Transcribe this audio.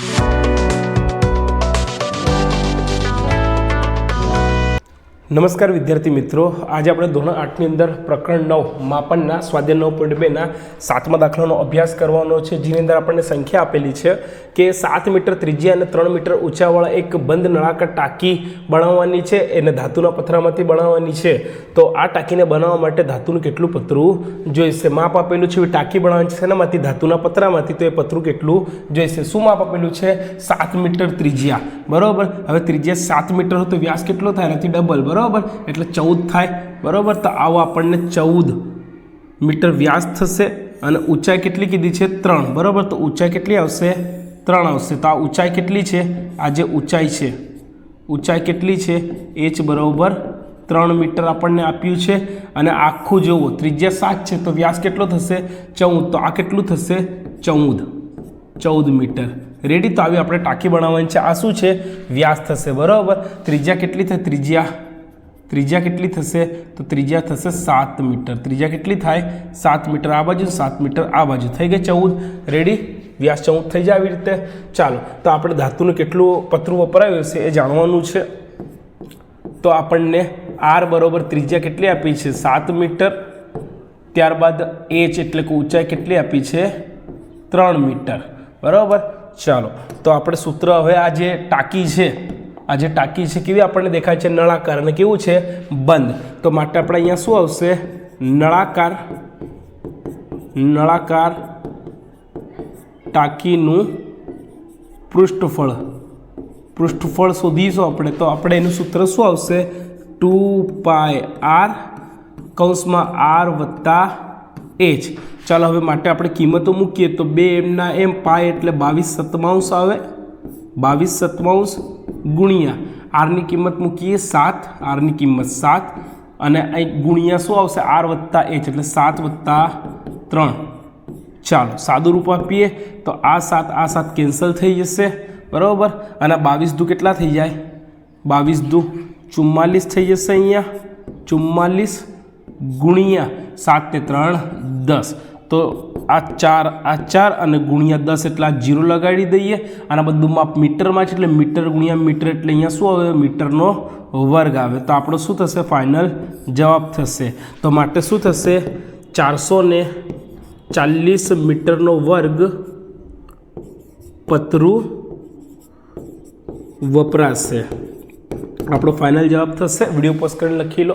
Thank you. નમસ્કાર વિદ્યાર્થી મિત્રો. આજે આપણે ધોરણ આઠની અંદર પ્રકરણ નવ, માપનના, સ્વાધ્યાય નવ પોઈન્ટ બેના સાતમા દાખલાનો અભ્યાસ કરવાનો છે. જેની અંદર આપણને સંખ્યા આપેલી છે કે સાત મીટર ત્રિજ્યા અને ત્રણ મીટર ઊંચાવાળા એક બંધ નળાકાર ટાંકી બનાવવાની છે એને ધાતુના પથરામાંથી બનાવવાની છે. તો આ ટાંકીને બનાવવા માટે ધાતુનું કેટલું પતરું જોઈશે? માપ આપેલું છે ટાંકી બનાવવાની છે. એનામાંથી ધાતુના પતરામાંથી તો એ પતરું કેટલું જોઈશે? શું માપ આપેલું છે? સાત મીટર ત્રિજ્યા. બરાબર? હવે ત્રિજ્યા સાત મીટર હોય તો વ્યાસ કેટલો થાય? એનાથી ડબલ. બરાબર? એટલે ચૌદ થાય. બરાબર? તો આવો આપણને ચૌદ મીટર વ્યાસ થશે અને ઊંચાઈ કેટલી કીધી છે? ત્રણ. બરાબર? તો ઊંચાઈ કેટલી આવશે? ત્રણ આવશે. તો આ ઊંચાઈ કેટલી છે? આ જે ઊંચાઈ છે, ઊંચાઈ કેટલી છે? એ જ બરાબર ત્રણ મીટર આપણને આપ્યું છે. અને આખું જોવો ત્રિજ્યા સાત છે, તો વ્યાસ કેટલો થશે? ચૌદ. તો આ કેટલું થશે? ચૌદ. ચૌદ મીટર. રેડી તો આવી આપણે ટાંકી બનાવવાની છે. આ શું છે? વ્યાસ થશે. બરાબર? ત્રિજ્યા કેટલી થાય? ત્રિજ્યા ત્રિજ્યા કેટલી થશે? તો ત્રિજ્યા થશે સાત મીટર. ત્રિજ્યા કેટલી થાય? સાત મીટર. આ બાજુ સાત મીટર, આ બાજુ થઈ ગઈ ચૌદ. રેડી વ્યાસ ચૌદ થઈ જાય આવી રીતે. ચાલો, તો આપણે ધાતુનું કેટલું પતરું વપરાયું છે એ જાણવાનું છે. તો આપણને આર બરોબર ત્રિજ્યા કેટલી આપી છે? સાત મીટર. ત્યારબાદ એચ એટલે કે ઊંચાઈ કેટલી આપી છે? ત્રણ મીટર. બરાબર? ચાલો, તો આપણે સૂત્ર હવે આ જે ટાંકી છે આ જે ટાંકી છે, કેવી આપણને દેખાય છે? નળાકાર. અને કેવું છે? બંધ. તો માટે આપણે અહીંયા શું આવશે? નળાકાર. નળાકાર ટાંકીનું પૃષ્ઠફળ. પૃષ્ઠફળ શોધીશું આપણે. તો આપણે એનું સૂત્ર શું આવશે? ટુ પાય આર કૌંસમાં આર વત્તા એચ. ચાલો, હવે માટે આપણે કિંમતો મૂકીએ. તો બે એમના એમ પાય એટલે બાવીસ સત્તાવંશ આવે. બાવીસ સત્તાવંશ ગુણ્યા. આરની કિંમત મૂકીએ સાત આરની કિંમત સાત, અને અહીં ગુણ્યા શું આવશે? આર વત્તા એચ એટલે સાત વત્તા ત્રણ. ચાલો, સાદું રૂપ આપીએ, તો આ સાત આ સાત કેન્સલ થઈ જશે, બરાબર? અને બાવીસ દુ કેટલા થઈ જાય? બાવીસ દુ ચુમ્માલીસ થઈ જશે અહીંયા. ચુમ્માલીસ ગુણ્યા સાત ને ત્રણ, દસ. તો આ ચાર આ ચાર અને ગુણ્યા દસ એટલે આ જીરો લગાડી દઈએ. આના બધું માપ મીટરમાં છે એટલે મીટર ગુણ્યા મીટર એટલે અહીંયા શું આવે? મીટરનો વર્ગ આવે. તો આપણો શું થશે? ફાઇનલ જવાબ થશે. તો માટે શું થશે? ચારસો ને ચાલીસ મીટરનો વર્ગ પતરું વપરાશે. આપણો ફાઇનલ જવાબ થશે. વીડિયો પોસ્ટ કરીને લખી લો.